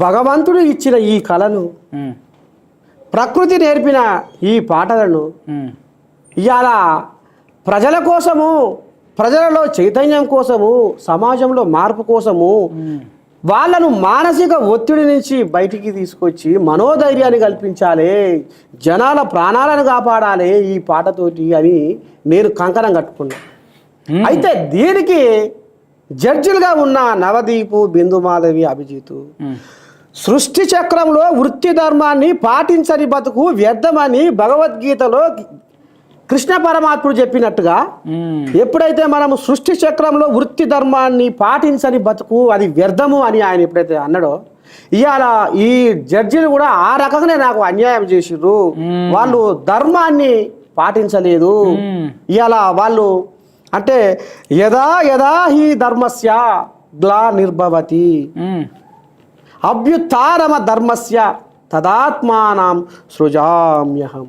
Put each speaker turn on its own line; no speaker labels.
భగవంతుడు ఇచ్చిన ఈ కళను ప్రకృతి నేర్పిన ఈ పాటలను ఇవాళ ప్రజల కోసము ప్రజలలో చైతన్యం కోసము సమాజంలో మార్పు కోసము వాళ్ళను మానసిక ఒత్తిడి నుంచి బయటికి తీసుకొచ్చి మనోధైర్యాన్ని కల్పించాలి జనాల ప్రాణాలను కాపాడాలి ఈ పాటతోటి అని నేను కంకణం కట్టుకున్నా.
ఉమ్.
అయితే దీనికి జడ్జిలుగా ఉన్న నవదీపు బిందుమాధవి అభిజితు. సృష్టి చక్రంలో వృత్తి ధర్మాన్ని పాటించని బతుకు వ్యర్థమని భగవద్గీతలో కృష్ణ పరమాత్ముడు చెప్పినట్టుగా ఎప్పుడైతే మనం సృష్టి చక్రంలో వృత్తి ధర్మాన్ని పాటించని బతుకు అది వ్యర్థము అని ఆయన ఎప్పుడైతే అన్నాడో ఇవాళ ఈ జడ్జిలు కూడా ఆ రకంగానే నాకు అన్యాయం చేసిర్రు. వాళ్ళు ధర్మాన్ని పాటించలేదు. ఇవాళ వాళ్ళు అంటే యదా యదా హి ధర్మస్య గ్లా నిర్భవతి
ఉమ్.
అభ్యుత్థారమ ధర్మస్య తదాత్మానం సృజామ్యహం